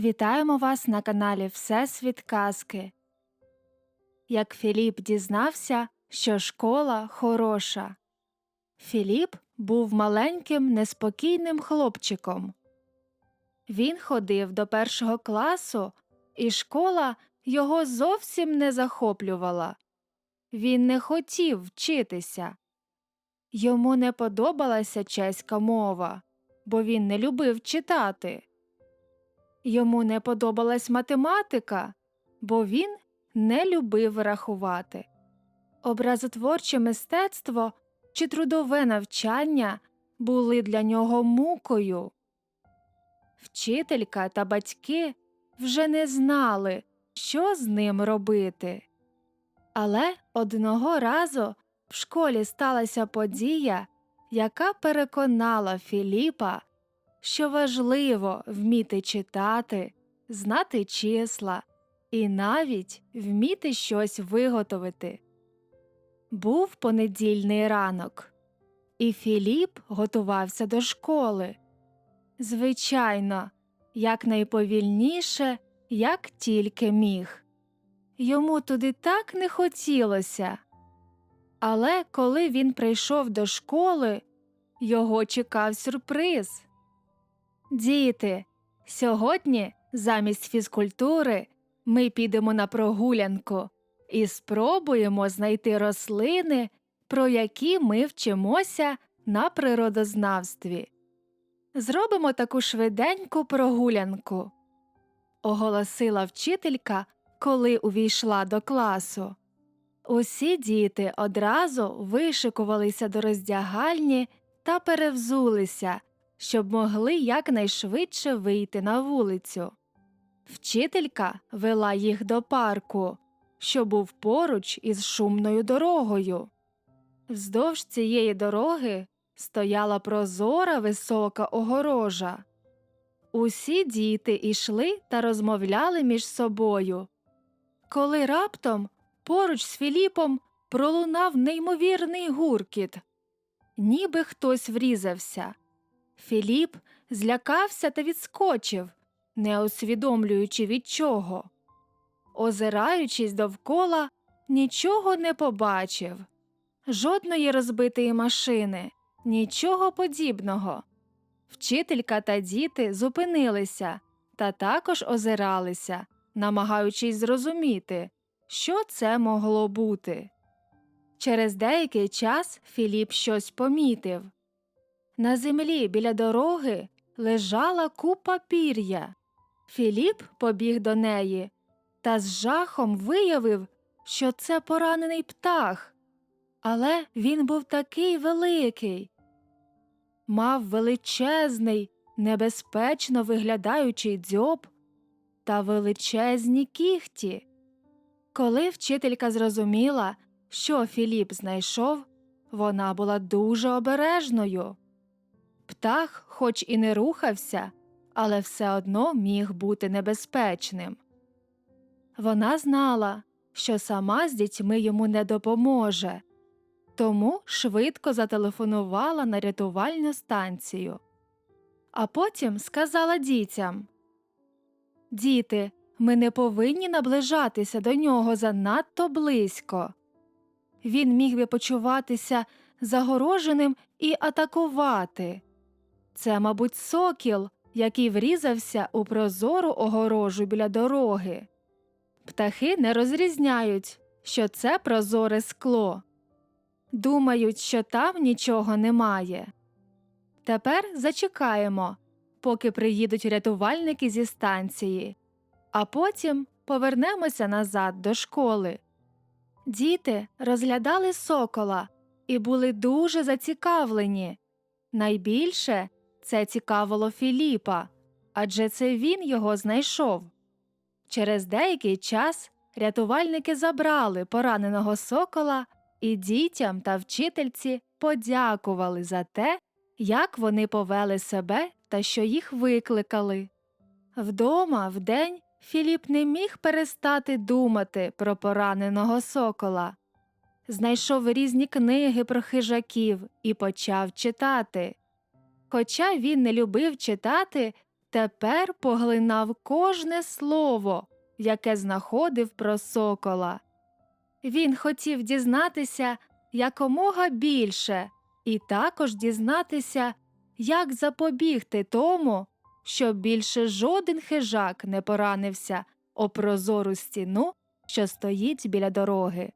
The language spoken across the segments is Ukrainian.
Вітаємо вас на каналі Всесвіт Казки. Як Філіп дізнався, що школа хороша. Філіп був маленьким неспокійним хлопчиком. Він ходив до першого класу, і школа його зовсім не захоплювала. Він не хотів вчитися. Йому не подобалася чеська мова, бо він не любив читати. Йому не подобалась математика, бо він не любив рахувати. Образотворче мистецтво чи трудове навчання були для нього мукою. Вчителька та батьки вже не знали, що з ним робити. Але одного разу в школі сталася подія, яка переконала Філіпа, що важливо вміти читати, знати числа і навіть вміти щось виготовити. Був понедільний ранок, і Філіп готувався до школи. Звичайно, якнайповільніше, як тільки міг. Йому туди так не хотілося. Але коли він прийшов до школи, його чекав сюрприз. Діти, сьогодні замість фізкультури ми підемо на прогулянку і спробуємо знайти рослини, про які ми вчимося на природознавстві. Зробимо таку швиденьку прогулянку, оголосила вчителька, коли увійшла до класу. Усі діти одразу вишикувалися до роздягальні та перевзулися, щоб могли якнайшвидше вийти на вулицю. Вчителька вела їх до парку, що був поруч із шумною дорогою. Вздовж цієї дороги стояла прозора висока огорожа. Усі діти йшли та розмовляли між собою. Коли раптом поруч з Філіпом пролунав неймовірний гуркіт, ніби хтось врізався. Філіп злякався та відскочив, не усвідомлюючи від чого. Озираючись довкола, нічого не побачив жодної розбитої машини, нічого подібного. Вчителька та діти зупинилися та також озиралися, намагаючись зрозуміти, що це могло бути. Через деякий час Філіп щось помітив. На землі біля дороги лежала купа пір'я. Філіп побіг до неї та з жахом виявив, що це поранений птах. Але він був такий великий, мав величезний, небезпечно виглядаючий дзьоб та величезні кіхті. Коли вчителька зрозуміла, що Філіп знайшов, вона була дуже обережною. Птах, хоч і не рухався, але все одно міг бути небезпечним. Вона знала, що сама з дітьми йому не допоможе, тому швидко зателефонувала на рятувальну станцію. А потім сказала дітям Діти, ми не повинні наближатися до нього занадто близько. Він міг би почуватися загороженим і атакувати. Це, мабуть, сокіл, який врізався у прозору огорожу біля дороги. Птахи не розрізняють, що це прозоре скло. Думають, що там нічого немає. Тепер зачекаємо, поки приїдуть рятувальники зі станції, а потім повернемося назад до школи. Діти розглядали сокола і були дуже зацікавлені. Найбільше це цікавило Філіпа, адже це він його знайшов. Через деякий час рятувальники забрали пораненого сокола і дітям та вчительці подякували за те, як вони повели себе та що їх викликали. Вдома вдень Філіп не міг перестати думати про пораненого сокола. Знайшов різні книги про хижаків і почав читати. Хоча він не любив читати, тепер поглинав кожне слово, яке знаходив про сокола. Він хотів дізнатися якомога більше, і також дізнатися, як запобігти тому, щоб більше жоден хижак не поранився о прозору стіну, що стоїть біля дороги.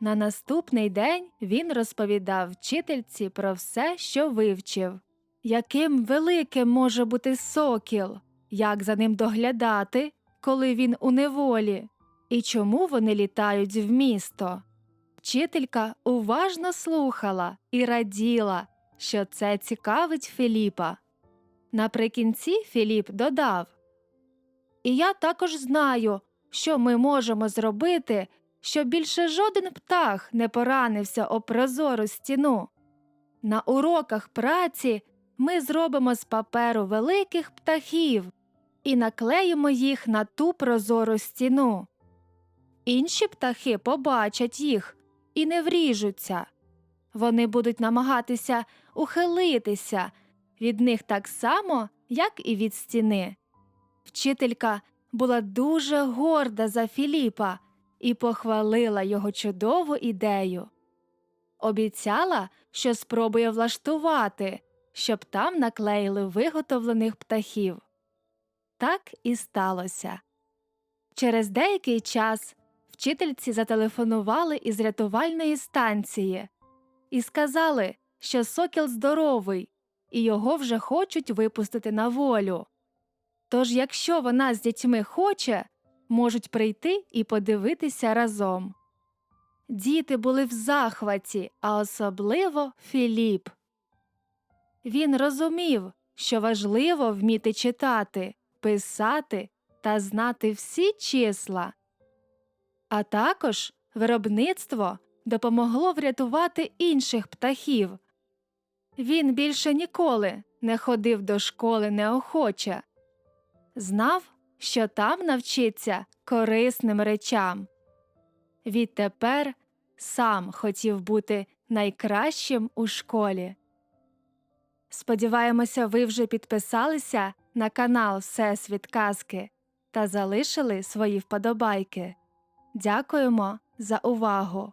На наступний день він розповідав вчительці про все, що вивчив, яким великим може бути сокіл, як за ним доглядати, коли він у неволі, і чому вони літають в місто. Вчителька уважно слухала і раділа, що це цікавить Філіпа. Наприкінці Філіп додав І я також знаю, що ми можемо зробити, щоб більше жоден птах не поранився об прозору стіну. На уроках праці ми зробимо з паперу великих птахів і наклеїмо їх на ту прозору стіну. Інші птахи побачать їх і не вріжуться. Вони будуть намагатися ухилитися від них так само, як і від стіни. Вчителька була дуже горда за Філіпа і похвалила його чудову ідею. Обіцяла, що спробує влаштувати, щоб там наклеїли виготовлених птахів. Так і сталося. Через деякий час вчительці зателефонували із рятувальної станції і сказали, що сокіл здоровий, і його вже хочуть випустити на волю. Тож, якщо вона з дітьми хоче, можуть прийти і подивитися разом. Діти були в захваті, а особливо Філіп. Він розумів, що важливо вміти читати, писати та знати всі числа. А також виробництво допомогло врятувати інших птахів. Він більше ніколи не ходив до школи неохоче, знав, що там навчиться корисним речам. Відтепер сам хотів бути найкращим у школі. Сподіваємося, ви вже підписалися на канал Всесвіт Казки та залишили свої вподобайки. Дякуємо за увагу!